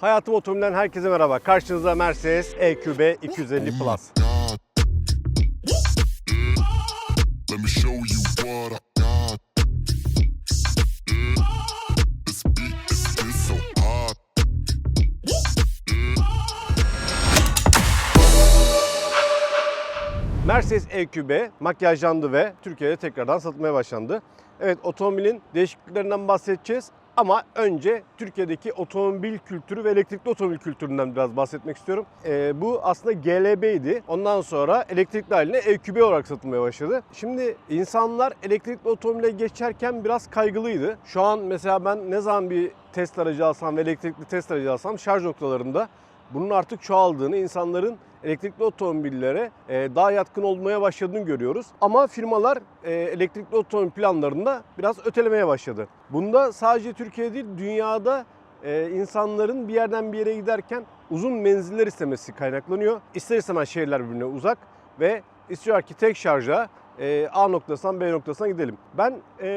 Hayatım Otomobil'den herkese merhaba. Karşınızda Mercedes EQB 250 Plus. Mercedes EQB makyajlandı ve Türkiye'de tekrardan satılmaya başlandı. Evet otomobilin değişikliklerinden bahsedeceğiz ama önce Türkiye'deki otomobil kültürü ve elektrikli otomobil kültüründen biraz bahsetmek istiyorum. Ee, bu aslında GLB'ydi. Ondan sonra elektrikli haline EQB olarak satılmaya başladı. Şimdi insanlar elektrikli otomobile geçerken biraz kaygılıydı. Şu an mesela ben ne zaman bir test aracı alsam ve elektrikli test aracı alsam şarj noktalarında bunun artık çoğaldığını, insanların elektrikli otomobillere e, daha yatkın olmaya başladığını görüyoruz. Ama firmalar e, elektrikli otomobil planlarında biraz ötelemeye başladı. Bunda sadece Türkiye değil, dünyada e, insanların bir yerden bir yere giderken uzun menziller istemesi kaynaklanıyor. İster istemez şehirler birbirine uzak ve istiyor ki tek şarja A noktasından B noktasına gidelim. Ben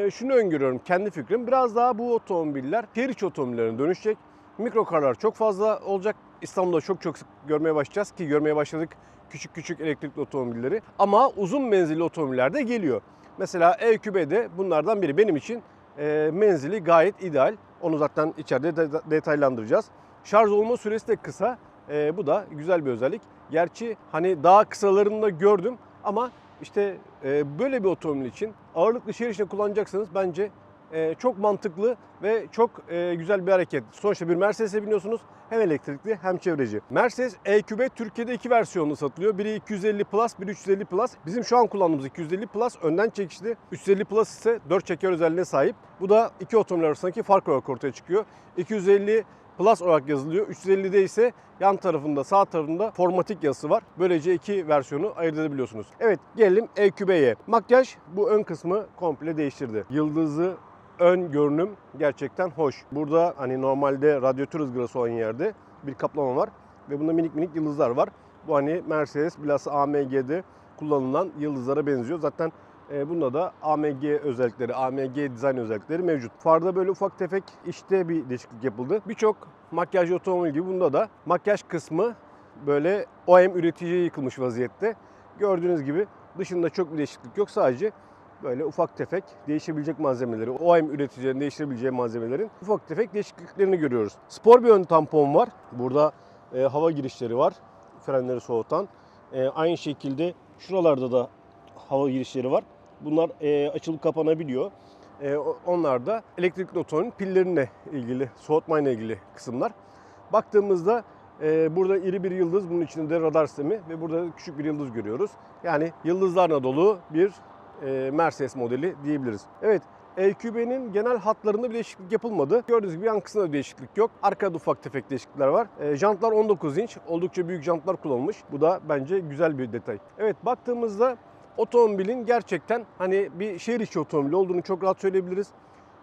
şunu öngörüyorum kendi fikrim. Biraz daha bu otomobiller şehir içi otomobillerine dönüşecek. Mikrokarlar çok fazla olacak. İstanbul'da çok çok sık görmeye başlayacağız ki görmeye başladık küçük küçük elektrikli otomobilleri. Ama uzun menzilli otomobiller de geliyor. Mesela EQB de bunlardan biri. Benim için e, menzili gayet ideal. Onu zaten içeride de- detaylandıracağız. Şarj olma süresi de kısa. E, bu da güzel bir özellik. Gerçi hani daha kısalarını da gördüm ama işte e, böyle bir otomobil için ağırlıklı şehir içinde kullanacaksanız bence e, çok mantıklı ve çok e, güzel bir hareket. Sonuçta bir Mercedes'e biniyorsunuz hem elektrikli hem çevreci. Mercedes EQB Türkiye'de iki versiyonlu satılıyor. Biri 250 Plus, biri 350 Plus. Bizim şu an kullandığımız 250 Plus önden çekişli. 350 Plus ise 4 çeker özelliğine sahip. Bu da iki otomobil arasındaki fark olarak ortaya çıkıyor. 250 Plus olarak yazılıyor. 350'de ise yan tarafında sağ tarafında formatik yazısı var. Böylece iki versiyonu ayırt edebiliyorsunuz. Evet gelelim EQB'ye. Makyaj bu ön kısmı komple değiştirdi. Yıldızı ön görünüm gerçekten hoş. Burada hani normalde radyatör ızgarası olan yerde bir kaplama var ve bunda minik minik yıldızlar var. Bu hani Mercedes bilhassa AMG'de kullanılan yıldızlara benziyor. Zaten e, bunda da AMG özellikleri, AMG dizayn özellikleri mevcut. Farda böyle ufak tefek işte bir değişiklik yapıldı. Birçok makyaj otomobil gibi bunda da makyaj kısmı böyle OEM üreticiye yıkılmış vaziyette. Gördüğünüz gibi dışında çok bir değişiklik yok. Sadece böyle ufak tefek değişebilecek malzemeleri, OEM üreticilerin değiştirebileceği malzemelerin ufak tefek değişikliklerini görüyoruz. Spor bir ön tampon var. Burada e, hava girişleri var. Frenleri soğutan. E, aynı şekilde şuralarda da hava girişleri var. Bunlar e, açılıp kapanabiliyor. E, onlar da elektrikli otomobilin pillerine ilgili, soğutmayla ilgili kısımlar. Baktığımızda e, burada iri bir yıldız, bunun içinde de radar sistemi ve burada da küçük bir yıldız görüyoruz. Yani yıldızlarla dolu bir Mercedes modeli diyebiliriz. Evet, EQB'nin genel hatlarında bir değişiklik yapılmadı. Gördüğünüz gibi yan kısmında bir değişiklik yok. Arkada ufak tefek değişiklikler var. E, jantlar 19 inç. Oldukça büyük jantlar kullanılmış. Bu da bence güzel bir detay. Evet baktığımızda otomobilin gerçekten hani bir şehir içi otomobil olduğunu çok rahat söyleyebiliriz.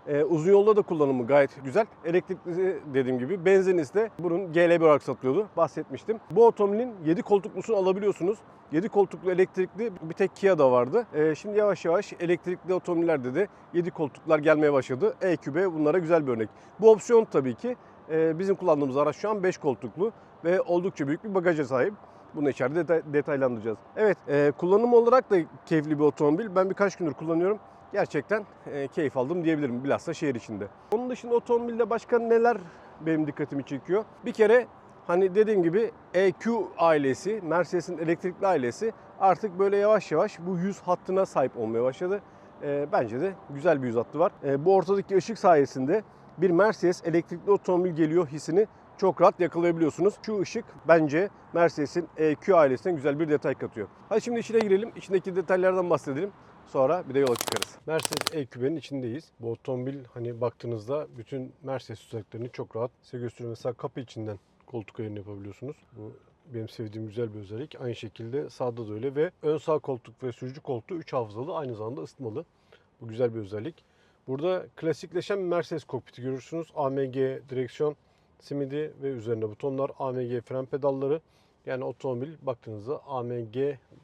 Ee, uzun yolda da kullanımı gayet güzel. Elektrikli dediğim gibi benzinlisi de bunun GLB olarak satılıyordu. Bahsetmiştim. Bu otomobilin 7 koltuklusunu alabiliyorsunuz. 7 koltuklu elektrikli bir tek Kia'da vardı. Ee, şimdi yavaş yavaş elektrikli otomobillerde de 7 koltuklar gelmeye başladı. EQB bunlara güzel bir örnek. Bu opsiyon tabii ki e, bizim kullandığımız araç şu an 5 koltuklu ve oldukça büyük bir bagaja sahip. Bunu içeride detay- detaylandıracağız. Evet, e, kullanım olarak da keyifli bir otomobil. Ben birkaç gündür kullanıyorum. Gerçekten e, keyif aldım diyebilirim bilhassa şehir içinde. Onun dışında otomobilde başka neler benim dikkatimi çekiyor? Bir kere hani dediğim gibi EQ ailesi, Mercedes'in elektrikli ailesi artık böyle yavaş yavaş bu yüz hattına sahip olmaya başladı. E, bence de güzel bir yüz hattı var. E, bu ortadaki ışık sayesinde bir Mercedes elektrikli otomobil geliyor hissini çok rahat yakalayabiliyorsunuz. Şu ışık bence Mercedes'in EQ ailesine güzel bir detay katıyor. Hadi şimdi içine girelim. İçindeki detaylardan bahsedelim. Sonra bir de yola çıkarız. Mercedes EQB'nin içindeyiz. Bu otomobil hani baktığınızda bütün Mercedes özelliklerini çok rahat size gösteriyor. Mesela kapı içinden koltuk ayarını yapabiliyorsunuz. Bu benim sevdiğim güzel bir özellik. Aynı şekilde sağda da öyle ve ön sağ koltuk ve sürücü koltuğu 3 hafızalı aynı zamanda ısıtmalı. Bu güzel bir özellik. Burada klasikleşen Mercedes kokpiti görürsünüz. AMG direksiyon simidi ve üzerinde butonlar, AMG fren pedalları, Yani otomobil baktığınızda AMG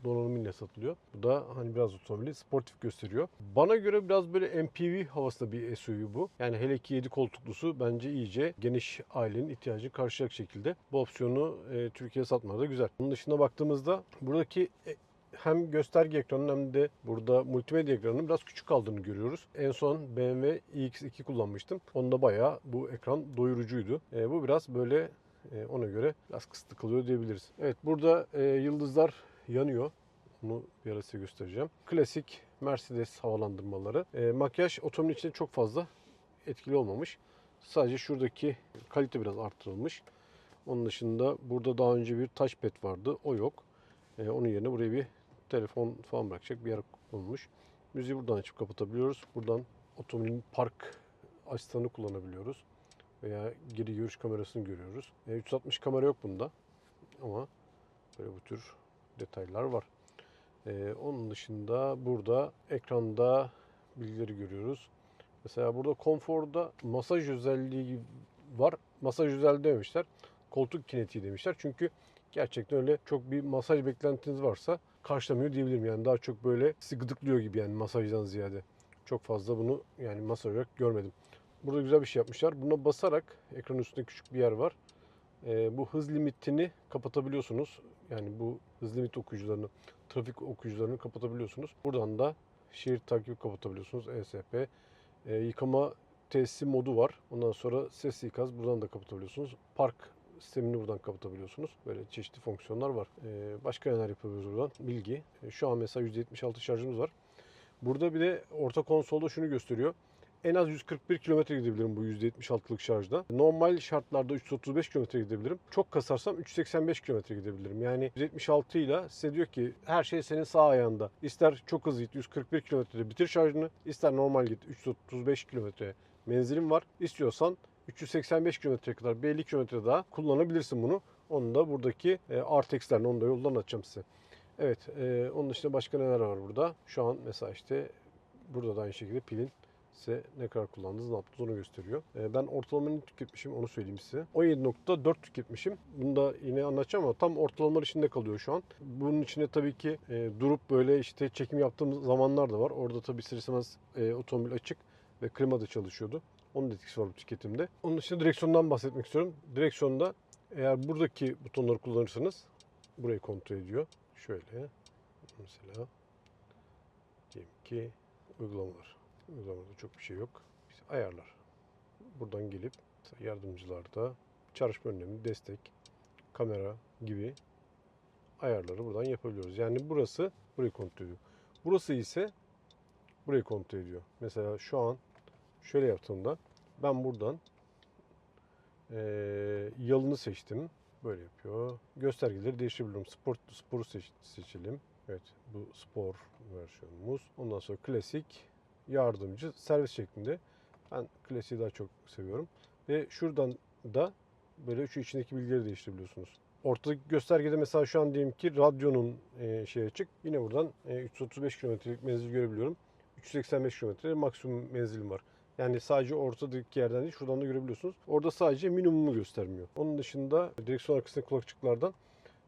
donanımıyla satılıyor. Bu da hani biraz otomobili sportif gösteriyor. Bana göre biraz böyle MPV havasında bir SUV bu. Yani hele ki 7 koltuklusu bence iyice geniş ailenin ihtiyacını karşılayacak şekilde. Bu opsiyonu e, Türkiye'ye satmaları da güzel. Bunun dışında baktığımızda buradaki e, hem gösterge ekranının hem de burada multimedya ekranının biraz küçük kaldığını görüyoruz. En son BMW iX2 kullanmıştım. Onda bayağı bu ekran doyurucuydu. E, bu biraz böyle e, ona göre biraz kısıtlı kalıyor diyebiliriz. Evet burada e, yıldızlar yanıyor. Bunu bir ara size göstereceğim. Klasik Mercedes havalandırmaları. E, makyaj otomobil içinde çok fazla etkili olmamış. Sadece şuradaki kalite biraz arttırılmış. Onun dışında burada daha önce bir touchpad vardı. O yok. E, onun yerine buraya bir telefon falan bırakacak bir yer konulmuş. Müziği buradan açıp kapatabiliyoruz. Buradan otomobilin park asistanı kullanabiliyoruz. Veya geri görüş kamerasını görüyoruz. E, 360 kamera yok bunda. Ama böyle bu tür detaylar var. E, onun dışında burada ekranda bilgileri görüyoruz. Mesela burada konforda masaj özelliği var. Masaj özelliği dememişler. Koltuk kinetiği demişler. Çünkü gerçekten öyle çok bir masaj beklentiniz varsa karşılamıyor diyebilirim. Yani daha çok böyle sizi gıdıklıyor gibi yani masajdan ziyade. Çok fazla bunu yani masaj olarak görmedim. Burada güzel bir şey yapmışlar. Buna basarak ekranın üstünde küçük bir yer var. Ee, bu hız limitini kapatabiliyorsunuz. Yani bu hız limit okuyucularını, trafik okuyucularını kapatabiliyorsunuz. Buradan da şerit takibi kapatabiliyorsunuz. ESP. Ee, yıkama tesisi modu var. Ondan sonra ses ikaz buradan da kapatabiliyorsunuz. Park sistemini buradan kapatabiliyorsunuz. Böyle çeşitli fonksiyonlar var. Ee, başka neler yapabiliyoruz buradan? Bilgi. Ee, şu an mesela %76 şarjımız var. Burada bir de orta konsolda şunu gösteriyor. En az 141 km gidebilirim bu %76'lık şarjda. Normal şartlarda 335 km gidebilirim. Çok kasarsam 385 km gidebilirim. Yani 176 ile size diyor ki her şey senin sağ ayağında. İster çok hızlı git 141 km'de bitir şarjını. ister normal git 335 km menzilim var. İstiyorsan 385 kilometre kadar bir 50 kilometre daha kullanabilirsin bunu. Onu da buradaki e, Artex'lerini onu da yoldan açacağım size. Evet, e, onun dışında başka neler var burada? Şu an mesela işte burada da aynı şekilde pilin size ne kadar kullandınız, ne yaptınız onu gösteriyor. E, ben ortalama ne tüketmişim onu söyleyeyim size. 17.4 tüketmişim. Bunu da yine anlatacağım ama tam ortalamalar içinde kalıyor şu an. Bunun içinde tabii ki e, durup böyle işte çekim yaptığımız zamanlar da var. Orada tabii ister istemez e, otomobil açık ve klima da çalışıyordu. Onun da etkisi var bu tüketimde. Onun dışında direksiyondan bahsetmek istiyorum. Direksiyonda eğer buradaki butonları kullanırsanız burayı kontrol ediyor. Şöyle mesela diyelim ki uygulamalar. Uygulamada çok bir şey yok. İşte ayarlar. Buradan gelip yardımcılarda çalışma önlemi, destek, kamera gibi ayarları buradan yapabiliyoruz. Yani burası burayı kontrol ediyor. Burası ise burayı kontrol ediyor. Mesela şu an şöyle yaptığımda ben buradan eee yalını seçtim. Böyle yapıyor. Göstergeleri değiştirebiliyorum. Spor, sporu seç- seçelim. Evet bu spor versiyonumuz. Ondan sonra klasik, yardımcı, servis şeklinde. Ben klasiği daha çok seviyorum. Ve şuradan da böyle şu içindeki bilgileri değiştirebiliyorsunuz. Ortadaki göstergede mesela şu an diyelim ki radyonun e, şey açık. Yine buradan e, 335 kilometrelik menzil görebiliyorum. 385 kilometre maksimum menzilim var. Yani sadece ortadaki yerden değil şuradan da görebiliyorsunuz. Orada sadece minimumu göstermiyor. Onun dışında direksiyon arkasındaki kulakçıklardan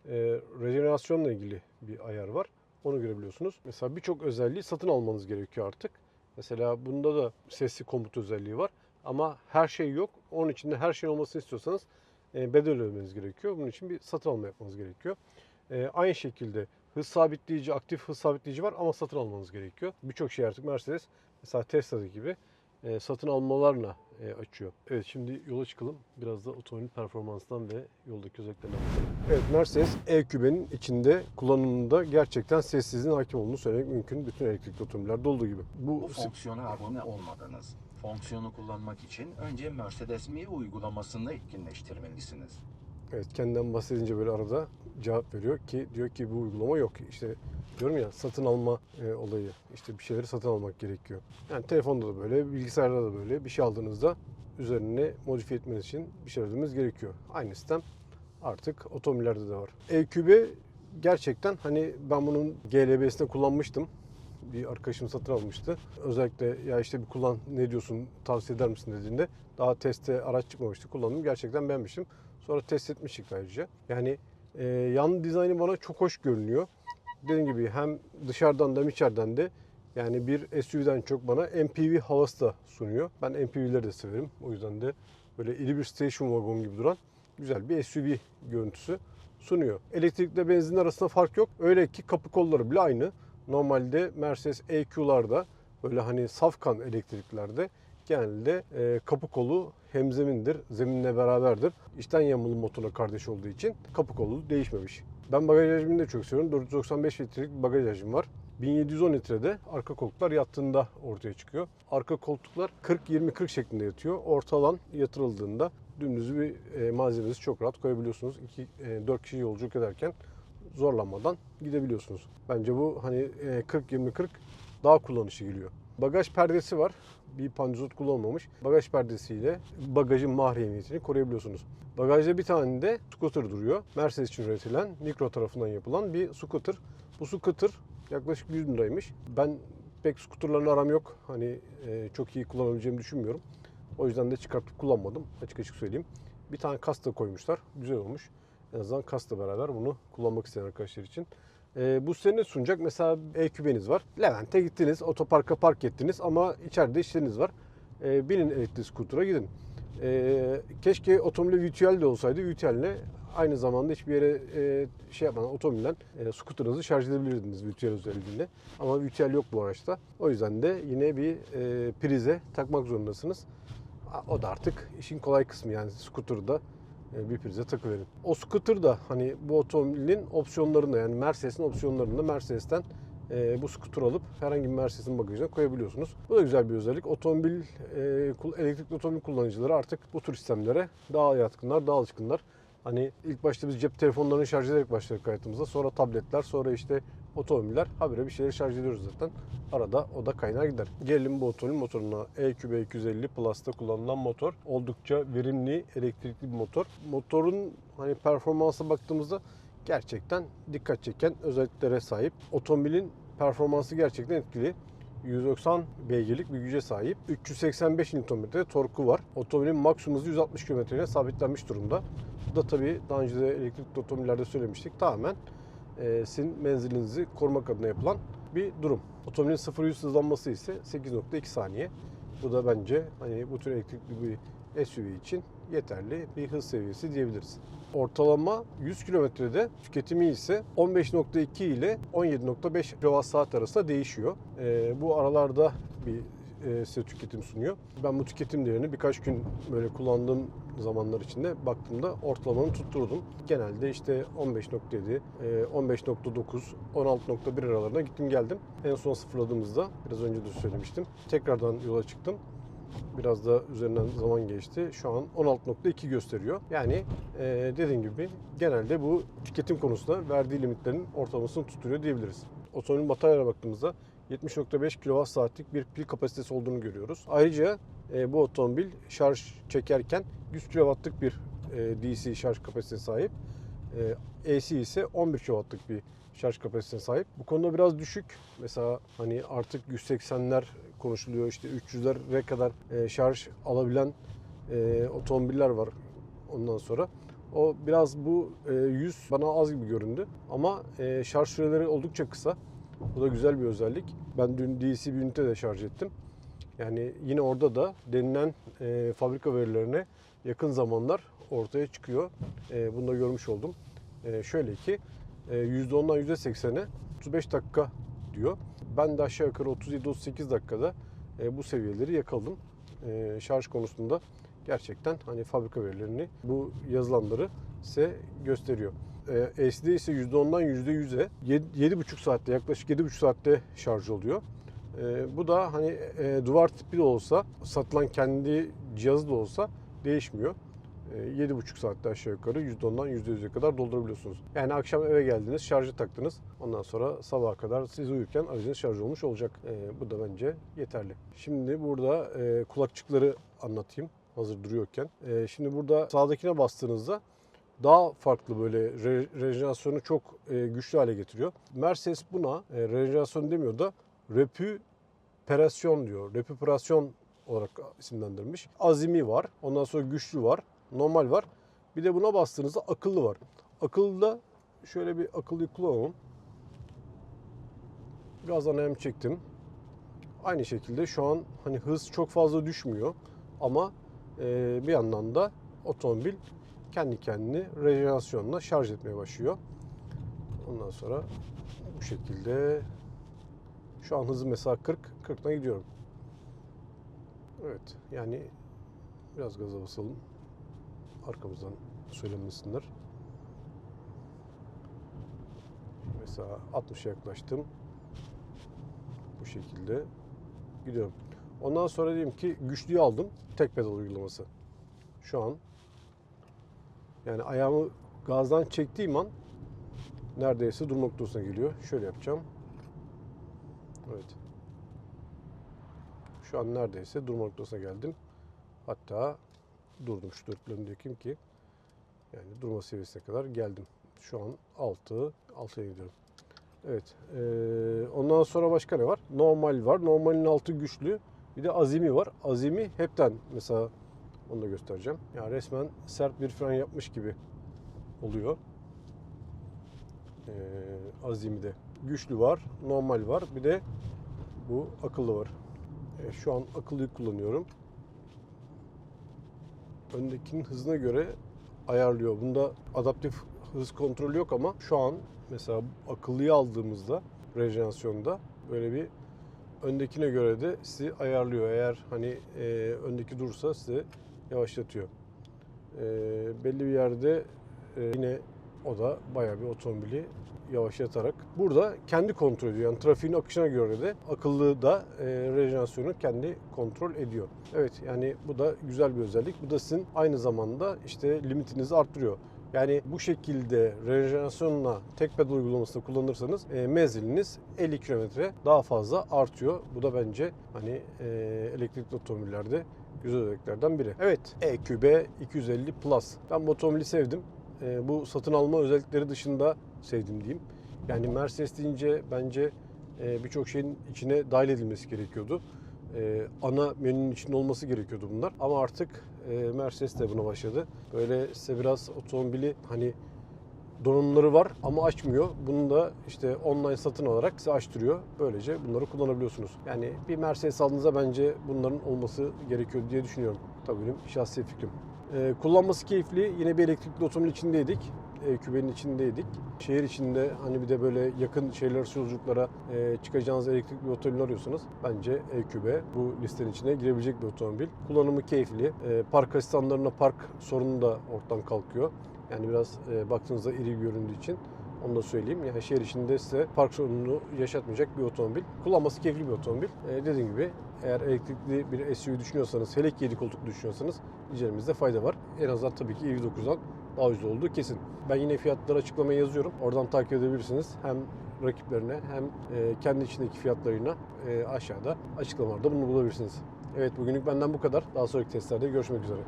e, rejenerasyonla ilgili bir ayar var. Onu görebiliyorsunuz. Mesela birçok özelliği satın almanız gerekiyor artık. Mesela bunda da sesli komut özelliği var. Ama her şey yok. Onun için de her şey olmasını istiyorsanız e, bedel ödemeniz gerekiyor. Bunun için bir satın alma yapmanız gerekiyor. E, aynı şekilde hız sabitleyici, aktif hız sabitleyici var ama satın almanız gerekiyor. Birçok şey artık Mercedes, mesela Tesla'daki gibi e, satın almalarla e, açıyor. Evet şimdi yola çıkalım. Biraz da otomobil performansından ve yoldaki özelliklerinden bahsedelim. Evet Mercedes E-Kübe'nin içinde kullanımında gerçekten sessizliğin hakim olduğunu söylemek mümkün. Bütün elektrikli otomobillerde olduğu gibi. Bu, Bu fonksiyona abone olmadınız. Fonksiyonu kullanmak için önce Mercedes Me uygulamasını etkinleştirmelisiniz. Evet kendinden bahsedince böyle arada cevap veriyor ki diyor ki bu uygulama yok. İşte diyorum ya satın alma e, olayı. İşte bir şeyleri satın almak gerekiyor. Yani telefonda da böyle, bilgisayarda da böyle bir şey aldığınızda üzerine modifiye etmeniz için bir şey ödemeniz gerekiyor. Aynı sistem artık otomobillerde de var. EQB gerçekten hani ben bunun GLB'sinde kullanmıştım. Bir arkadaşım satın almıştı. Özellikle ya işte bir kullan ne diyorsun tavsiye eder misin dediğinde daha teste araç çıkmamıştı. Kullandım gerçekten beğenmiştim. Sonra test etmiştik ayrıca. Yani Ee, yan dizaynı bana çok hoş görünüyor. Dediğim gibi hem dışarıdan da içeriden de yani bir SUV'den çok bana MPV havası da sunuyor. Ben MPV'leri de severim. O yüzden de böyle iri bir station wagon gibi duran güzel bir SUV görüntüsü sunuyor. Elektrikle benzin arasında fark yok. Öyle ki kapı kolları bile aynı. Normalde Mercedes EQ'larda böyle hani safkan elektriklerde genelde e, kapı kolu hemzemindir, zeminle beraberdir. İçten yanmalı motorla kardeş olduğu için kapı kolu değişmemiş. Ben bagaj hacmini de çok seviyorum. 495 litrelik bir bagaj hacmi var. 1710 litrede arka koltuklar yattığında ortaya çıkıyor. Arka koltuklar 40-20-40 şeklinde yatıyor. Orta alan yatırıldığında dümdüz bir e, malzemenizi çok rahat koyabiliyorsunuz. 2-4 kişi yolculuk ederken zorlanmadan gidebiliyorsunuz. Bence bu hani e, 40-20-40 daha kullanışlı geliyor. Bagaj perdesi var. Bir pandizot kullanılmamış. Bagaj perdesiyle bagajın mahremiyetini koruyabiliyorsunuz. Bagajda bir tane de scooter duruyor. Mercedes için üretilen, Micro tarafından yapılan bir scooter. Bu scooter yaklaşık 100 bin liraymış. Ben pek scooterlarla aram yok. Hani e, çok iyi kullanabileceğimi düşünmüyorum. O yüzden de çıkartıp kullanmadım. Açık açık söyleyeyim. Bir tane kasta koymuşlar. Güzel olmuş. En azından kasta beraber bunu kullanmak isteyen arkadaşlar için. Ee, bu size ne sunacak? Mesela EQB'niz var. Levent'e gittiniz, otoparka park ettiniz ama içeride işleriniz var. Ee, binin elektrikli skutura gidin. Ee, keşke otomobili virtüel de olsaydı. Virtüelle aynı zamanda hiçbir yere e, şey yapmadan otomobilden e, skuterınızı şarj edebilirdiniz virtüel özelliğiyle. Ama virtüel yok bu araçta. O yüzden de yine bir e, prize takmak zorundasınız. O da artık işin kolay kısmı yani skuterda e, bir prize takıverin. O scooter da hani bu otomobilin opsiyonlarında yani Mercedes'in opsiyonlarında Mercedes'ten e, bu scooter alıp herhangi bir Mercedes'in bagajına koyabiliyorsunuz. Bu da güzel bir özellik. Otomobil, e, elektrikli otomobil kullanıcıları artık bu tür sistemlere daha yatkınlar, daha alışkınlar. Hani ilk başta biz cep telefonlarını şarj ederek başladık hayatımıza. Sonra tabletler, sonra işte otomobiller. Habire bir şeyleri şarj ediyoruz zaten. Arada o da kaynar gider. Gelelim bu otomobil motoruna. E EQB 250 Plus'ta kullanılan motor. Oldukça verimli elektrikli bir motor. Motorun hani performansa baktığımızda gerçekten dikkat çeken özelliklere sahip. Otomobilin performansı gerçekten etkili. 190 beygirlik bir güce sahip. 385 Nm torku var. Otomobilin maksimum hızı 160 km sabitlenmiş durumda. Bu da tabii daha önce de elektrikli otomobillerde söylemiştik. Tamamen e, sizin menzilinizi korumak adına yapılan bir durum. Otomobilin 0-100 hızlanması ise 8.2 saniye. Bu da bence hani bu tür elektrikli bir SUV için yeterli bir hız seviyesi diyebiliriz. Ortalama 100 kilometrede tüketimi ise 15.2 ile 17.5 kWh arasında değişiyor. Ee, bu aralarda bir e, size tüketim sunuyor. Ben bu tüketim değerini birkaç gün böyle kullandığım zamanlar içinde baktığımda ortalamanı tutturdum. Genelde işte 15.7, e, 15.9, 16.1 aralarına gittim geldim. En son sıfırladığımızda biraz önce de söylemiştim. Tekrardan yola çıktım. Biraz da üzerinden zaman geçti. Şu an 16.2 gösteriyor. Yani e, dediğim gibi genelde bu tüketim konusunda verdiği limitlerin ortalamasını tutturuyor diyebiliriz. Otomobil bataryalara baktığımızda 70.5 kWh'lik bir pil kapasitesi olduğunu görüyoruz. Ayrıca e, bu otomobil şarj çekerken 100 kW'lık bir e, DC şarj kapasitesine sahip. E, AC ise 11 kW'lık bir şarj kapasitesine sahip. Bu konuda biraz düşük. Mesela hani artık 180'ler konuşuluyor. İşte 300'lere kadar e, şarj alabilen e, otomobiller var ondan sonra. O biraz bu e, 100 bana az gibi göründü. Ama e, şarj süreleri oldukça kısa. Bu da güzel bir özellik. Ben dün DC bir ünite de şarj ettim. Yani yine orada da denilen e, fabrika verilerine yakın zamanlar ortaya çıkıyor. E, bunu da görmüş oldum. E, şöyle ki e, %10'dan %80'e 35 dakika diyor. Ben de aşağı yukarı 37-38 dakikada e, bu seviyeleri yakaladım. E, şarj konusunda gerçekten hani fabrika verilerini bu yazılanları size gösteriyor. E, SD ise %10'dan %100'e 7,5 saatte yaklaşık 7,5 saatte şarj oluyor. E, bu da hani e, duvar tipi de olsa satılan kendi cihazı da olsa değişmiyor. E, 7,5 saatte aşağı yukarı %10'dan %100'e kadar doldurabiliyorsunuz. Yani akşam eve geldiniz, şarjı taktınız. Ondan sonra sabaha kadar siz uyurken aracınız şarj olmuş olacak. E, bu da bence yeterli. Şimdi burada e, kulakçıkları anlatayım hazır duruyorken. E, şimdi burada sağdakine bastığınızda daha farklı böyle re- rejenerasyonu çok e, güçlü hale getiriyor. Mercedes buna e, rejenerasyon demiyor da repüperasyon diyor. Repüperasyon olarak isimlendirmiş. Azimi var. Ondan sonra güçlü var. Normal var. Bir de buna bastığınızda akıllı var. Akıllıda şöyle bir akıllı kullanalım. Gazdan hem çektim. Aynı şekilde şu an hani hız çok fazla düşmüyor ama e, bir yandan da otomobil kendi kendini rejenerasyonla şarj etmeye başlıyor. Ondan sonra bu şekilde şu an hızı mesela 40, 40'la gidiyorum. Evet yani biraz gaza basalım. Arkamızdan söylemesinler. Mesela 60'a yaklaştım. Bu şekilde gidiyorum. Ondan sonra diyelim ki güçlüyü aldım. Tek pedal uygulaması. Şu an yani ayağımı gazdan çektiğim an neredeyse durma noktasına geliyor. Şöyle yapacağım. Evet. Şu an neredeyse durma noktasına geldim. Hatta durdum şu dökeyim ki yani durma seviyesine kadar geldim. Şu an 6, 6'ya gidiyorum. Evet. eee, ondan sonra başka ne var? Normal var. Normalin altı güçlü. Bir de azimi var. Azimi hepten mesela onu da göstereceğim. Yani resmen sert bir fren yapmış gibi oluyor. Eee azimi de. Güçlü var, normal var. Bir de bu akıllı var. E, şu an akıllıyı kullanıyorum. Öndekinin hızına göre ayarlıyor. Bunda adaptif hız kontrolü yok ama şu an mesela akıllıyı aldığımızda rejenerasyonda böyle bir öndekine göre de sizi ayarlıyor. Eğer hani e, öndeki durursa size yavaşlatıyor. E, belli bir yerde e, yine o da bayağı bir otomobili yavaşlatarak burada kendi kontrol ediyor. Yani trafiğin akışına göre de akıllı da e, rejenerasyonu kendi kontrol ediyor. Evet yani bu da güzel bir özellik. Bu da sizin aynı zamanda işte limitinizi arttırıyor. Yani bu şekilde rejenerasyonla tek pedal uygulamasını kullanırsanız e, menziliniz 50 kilometre daha fazla artıyor. Bu da bence hani e, elektrikli otomobillerde güzel özelliklerden biri. Evet EQB 250 Plus. Ben bu otomobili sevdim. E, bu satın alma özellikleri dışında sevdim diyeyim. Yani Mercedes deyince bence e, birçok şeyin içine dahil edilmesi gerekiyordu. E, ana menünün içinde olması gerekiyordu bunlar. Ama artık e, Mercedes de buna başladı. Böyle size biraz otomobili hani donanımları var ama açmıyor. Bunu da işte online satın alarak size açtırıyor. Böylece bunları kullanabiliyorsunuz. Yani bir Mercedes aldığınızda bence bunların olması gerekiyor diye düşünüyorum. Tabii benim şahsi fikrim. Ee, kullanması keyifli. Yine bir elektrikli otomobil içindeydik. E, kübenin içindeydik. Şehir içinde hani bir de böyle yakın arası yolculuklara e, çıkacağınız elektrikli otomobil arıyorsanız bence EQB bu listenin içine girebilecek bir otomobil. Kullanımı keyifli. E, park asistanlarına park sorunu da ortadan kalkıyor. Yani biraz e, baktığınızda iri göründüğü için onu da söyleyeyim. Yani şehir içinde size park sorununu yaşatmayacak bir otomobil. Kullanması keyifli bir otomobil. E, dediğim gibi eğer elektrikli bir SUV düşünüyorsanız, hele ki 7 koltuklu düşünüyorsanız incelememizde fayda var. En azından tabii ki EV9'dan daha ucuz olduğu kesin. Ben yine fiyatları açıklamaya yazıyorum. Oradan takip edebilirsiniz. Hem rakiplerine hem e, kendi içindeki fiyatlarına e, aşağıda açıklamalarda bunu bulabilirsiniz. Evet bugünlük benden bu kadar. Daha sonraki testlerde görüşmek üzere.